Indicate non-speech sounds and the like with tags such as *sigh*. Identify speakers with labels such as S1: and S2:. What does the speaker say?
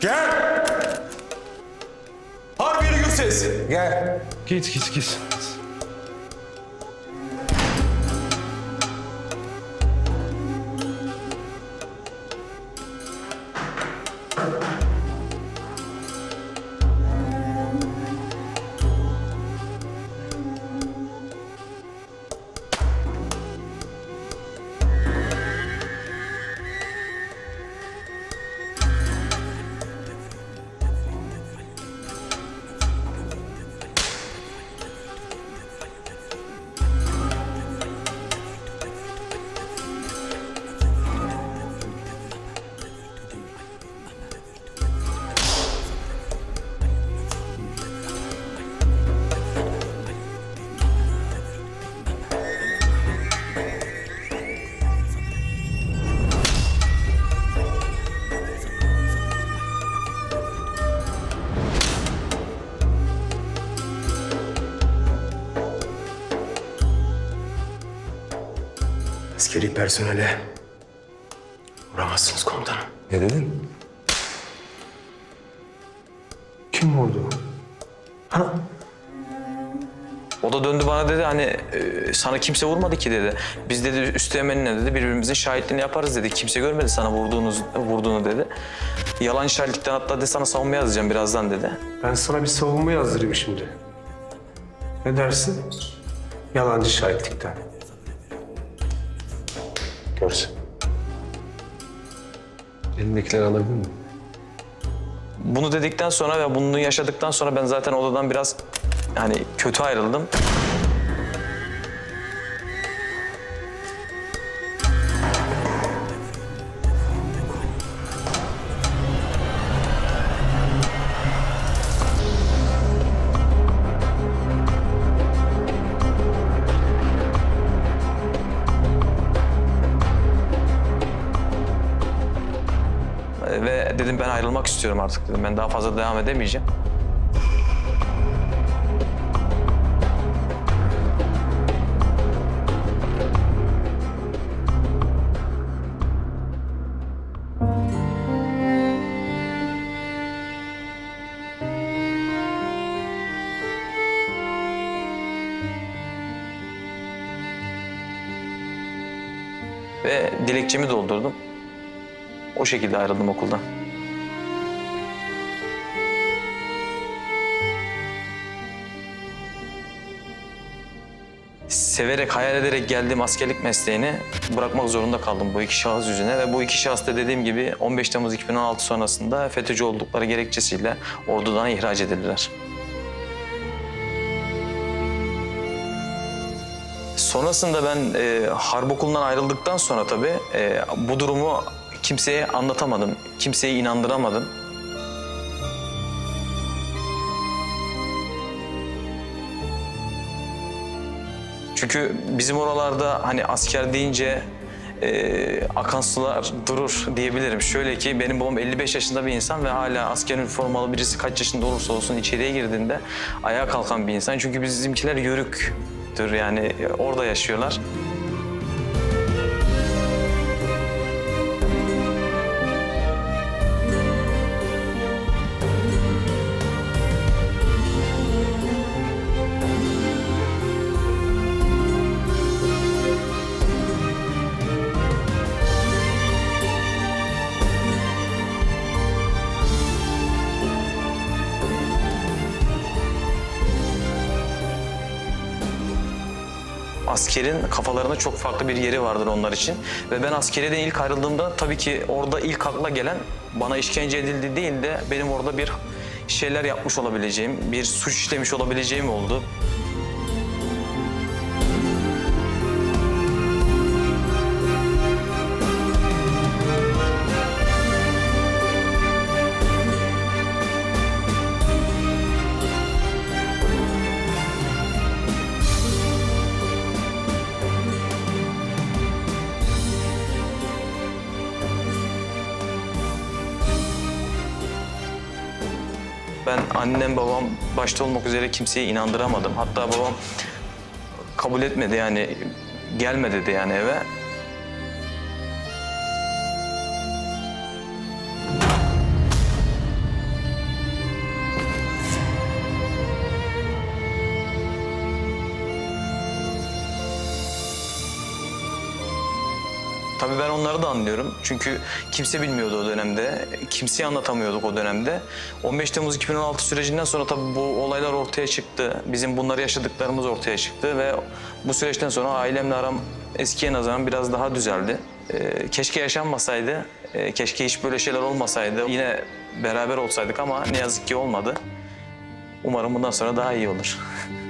S1: Gel! Harbiyeli Gülses! Gel.
S2: Git git git.
S1: Askeri personele vuramazsınız komutanım.
S2: Ne dedin? Kim vurdu? Ha?
S3: O da döndü bana dedi hani e, sana kimse vurmadı ki dedi. Biz dedi üsteğmenle dedi birbirimizin şahitliğini yaparız dedi. Kimse görmedi sana vurduğunuz vurduğunu dedi. Yalan şahitlikten hatta dedi sana savunma yazacağım birazdan dedi.
S2: Ben sana bir savunma yazdırayım şimdi. Ne dersin? Yalancı şahitlikten. Görsün. Elindekileri alabilir miyim?
S3: Bunu dedikten sonra ve bunu yaşadıktan sonra ben zaten odadan biraz hani kötü ayrıldım. İstiyorum artık dedim. Ben daha fazla devam edemeyeceğim. Ve dilekçemi doldurdum. O şekilde ayrıldım okuldan. Severek, hayal ederek geldiğim askerlik mesleğini bırakmak zorunda kaldım bu iki şahıs yüzüne. Ve bu iki şahıs da dediğim gibi 15 Temmuz 2016 sonrasında FETÖ'cü oldukları gerekçesiyle ordudan ihraç edildiler. Sonrasında ben e, harp okulundan ayrıldıktan sonra tabii e, bu durumu kimseye anlatamadım, kimseyi inandıramadım. Çünkü bizim oralarda hani asker deyince e, akan sular durur diyebilirim. Şöyle ki benim babam 55 yaşında bir insan ve hala asker üniformalı birisi kaç yaşında olursa olsun içeriye girdiğinde ayağa kalkan bir insan. Çünkü bizimkiler yörüktür yani orada yaşıyorlar. Askerin kafalarında çok farklı bir yeri vardır onlar için. Ve ben askeriyeden ilk ayrıldığımda tabii ki orada ilk akla gelen bana işkence edildi değil de benim orada bir şeyler yapmış olabileceğim, bir suç işlemiş olabileceğim oldu. Ben annem babam başta olmak üzere kimseye inandıramadım. Hatta babam kabul etmedi yani gelme dedi yani eve. Tabii ben onları da anlıyorum. Çünkü kimse bilmiyordu o dönemde. Kimseye anlatamıyorduk o dönemde. 15 Temmuz 2016 sürecinden sonra tabii bu olaylar ortaya çıktı. Bizim bunları yaşadıklarımız ortaya çıktı ve bu süreçten sonra ailemle aram eskiye nazaran biraz daha düzeldi. Ee, keşke yaşanmasaydı, ee, keşke hiç böyle şeyler olmasaydı. Yine beraber olsaydık ama ne yazık ki olmadı. Umarım bundan sonra daha iyi olur. *laughs*